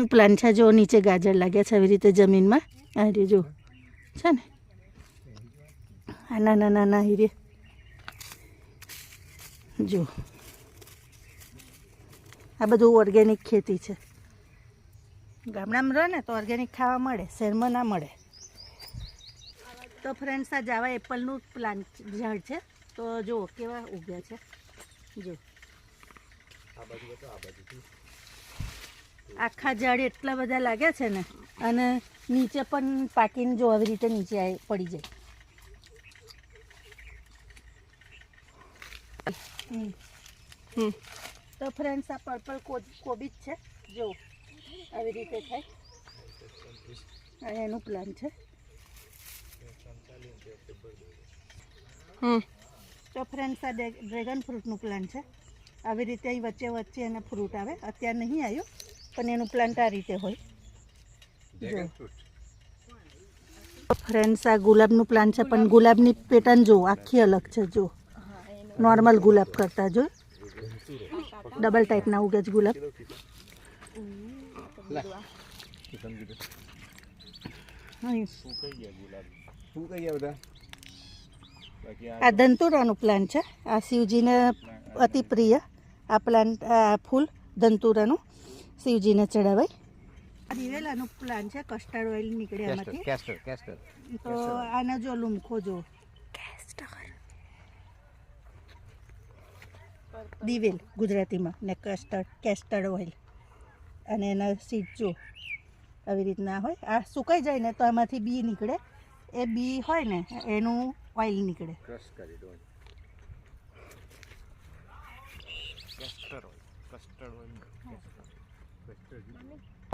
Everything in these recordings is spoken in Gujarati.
નું પ્લાન છે? જો નીચે ગાજર લાગ્યા છે, આવી રીતે જમીનમાં. આ રીતે જો. છે ને? આ નાના નાના હીરે. જો. આ બધું ઓર્ગેનિક ખેતી છે. ગામડામાં રહો ને તો ઓર્ગેનિક ખાવા મળે, શહેરમાં ના મળે. તો ફ્રેન્ડ્સ આ જાવા એપલનું પ્લાન્ટ ઝાડ છે. તો જુઓ કેવા ઉગ્યા છે. જો. આખા ઝાડ એટલા બધા લાગ્યા છે ને અને નીચે પણ પાકીને જો આવી રીતે નીચે પડી જાય. તો ફ્રેન્ડ્સ આ પર્પલ કોબીજ છે જો આવી રીતે થાય. એનું પ્લાન છે. તો ફ્રેન્ડ્સ આ ડ્રેગન ફ્રૂટનું પ્લાન છે. આવી રીતે અહીં વચ્ચે વચ્ચે એને ફ્રૂટ આવે. અત્યારે નહીં આવ્યું. પણ એનું પ્લાન્ટ આ રીતે હોય. જો. ફ્રેન્ડ્સ આ ગુલાબનું પ્લાન્ટ છે પણ ગુલાબની પેટર્ન જો આખી અલગ છે જો. નોર્મલ ગુલાબ કરતાં જો. ડબલ ટાઈપના ઉગે છે ગુલાબ. આ આ ધંતુરાનું પ્લાન્ટ છે. આ શિવજીને અતિ પ્રિય. આ પ્લાન્ટ આ ફૂલ ધંતુરાનું શિવજીને ચડાવાય? આ દિવેલાનું પ્લાન્ટ છે કસ્ટર્ડ ઓઇલ નીકળે આમાંથી. કેસ્ટર કેસ્ટર તો આના જો લુમખો જો. દિવેલ ગુજરાતીમાં ને કસ્ટર્ડ કેસ્ટર્ડ ઓઇલ અને એના સીડ જો આવી રીતના હોય. આ સુકાઈ જાય ને તો આમાંથી બી નીકળે. એ બી હોય ને એનું ઓઇલ નીકળે. ક્રશ કરી દો. Castor oil custard oil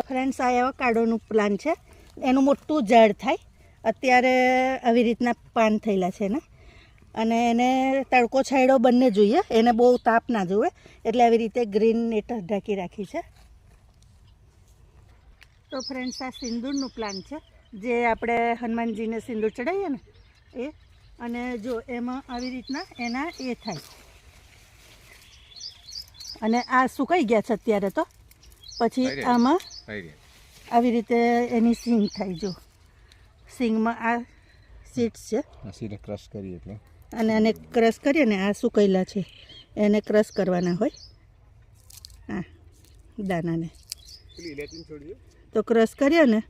friends આ એવા કાળોનું પ્લાન છે. એનું મોટું ઝાડ થાય. અત્યારે આવી રીતના પાન થયેલા છે ને અને એને તડકો છાંયડો બંને જોઈએ. એને બહુ તાપ ના જોવે. એટલે આવી રીતે ગ્રીન નેટ ઢાંકી રાખી છે. તો ફ્રેન્ડ્સ આ સિંદૂરનું પ્લાન છે. જે આપણે હનુમાનજીને સિંદૂર ચડાવીએ ને, એ. અને જો એમાં આવી રીતના એના એ થાય. અને આ સુકાઈ ગયા છે અત્યારે તો. પછી આમાં આવી રીતે એની સિંગ થાય જો. સિંગમાં આ સીડ્સ છે. આ ક્રશ કરીએ એટલે અને આને ક્રશ કરીએ ને આ સુકાયેલા છે. એને ક્રશ કરવાના હોય. હા દાનાને. તો ક્રશ કરીએ ને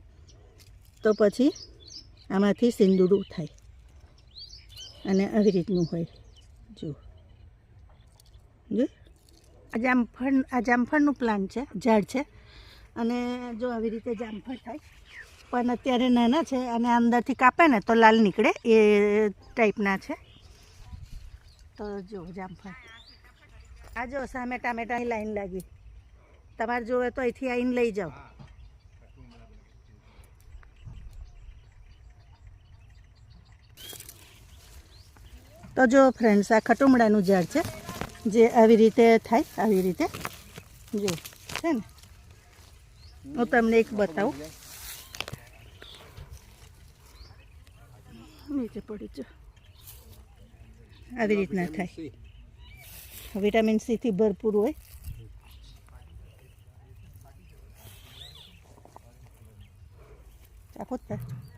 તો પછી આમાંથી સિંદૂરું થાય. અને આવી રીતનું હોય. જો. જો. આ જામફળ આ જામફળનું પ્લાન્ટ છે, ઝાડ છે. અને જો આવી રીતે જામફળ થાય, પણ અત્યારે નાના છે અને અંદરથી કાપે ને તો લાલ નીકળે, એ ટાઈપના છે. તો જો જામફળ આ જો સામે ટામેટાની લાઈન લાગી. તમારે જોવે તો અહીંથી આવીને લઈ જાઓ. તો જો ફ્રેન્ડ્સ આ ખટુમડાનું ઝાડ છે. જે આવી રીતે થાય, આવી રીતે. જો છે ને? હું તમને એક બતાવું. નીચે પડી જો. આવી રીતના થાય. વિટામિન સીથી ભરપૂર હોય.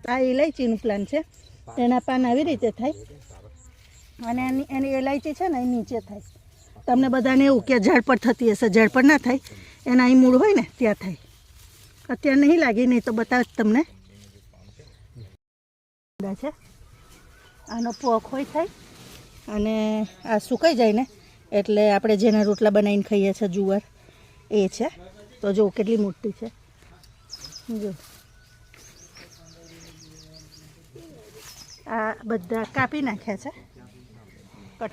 આ ઇલાયચીનું પ્લાન છે. એના પાન આવી રીતે થાય. અને એની એની ઇલાયચી છે ને, એ નીચે થાય. તમને બધાને એવું કે ઝાડ પર થતી હશે ઝાડ પર ના થાય. એના અહીં મૂળ હોય ને, ત્યાં થાય. અત્યારે નહીં લાગી, નહીં તો બતાવ તમને. છે. આનો પોખ હોય થાય. અને આ સુકાઈ જાય ને, એટલે આપણે જેના રોટલા બનાવીને ખાઈએ છીએ જુવાર, એ છે. તો જો કેટલી મોટી છે. જો. આ બધા કાપી નાખ્યા છે. કટ.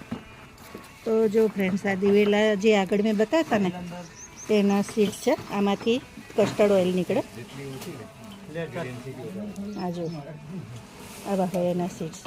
તો જો ફ્રેન્ડ્સ આ દિવેલા જે આગળ મેં બતાવતા ને, તેના સીડ્સ છે. આમાંથી કસ્ટર્ડ ઓઇલ નીકળે. આ જો, આવા હોય એના સીડ્સ